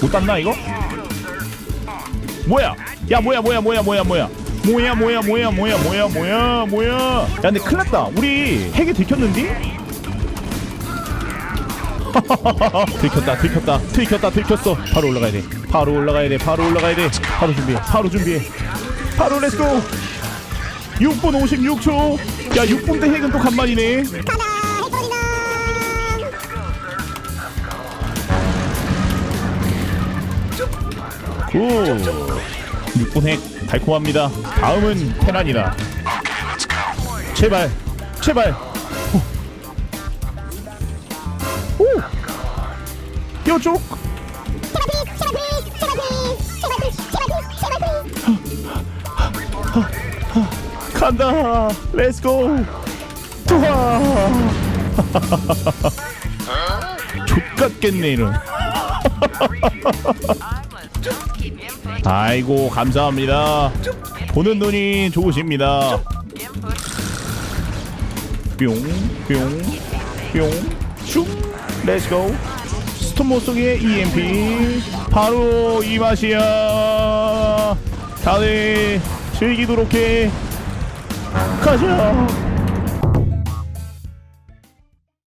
못 땄나 이거? 뭐야? 야 뭐야 뭐야 뭐야 뭐야 뭐야? 뭐야 뭐야 뭐야 뭐야 뭐야 뭐야 뭐야? 야 근데 큰일 났다. 우리 핵이 들켰는디? 들켰다 들켰다 들켰다 들켰어. 바로 올라가야 돼. 바로 올라가야 돼 바로 올라가야 돼. 바로 준비해 바로 준비해. 바로 렛츠고 6분 56초. 야 6분 대 핵은 또 간만이네 굿 6분 핵 달콤합니다. 다음은 테란이다. 제발 제발. 오, 오. 이쪽. 간다. 렛츠고 투하. 족같겠네 이런 아이고 감사합니다. 보는 눈이 좋으십니다. 뿅뿅뿅. 렛츠고 스톰모 속의 EMP 바로 이 맛이야. 다들 즐기도록 해. 가자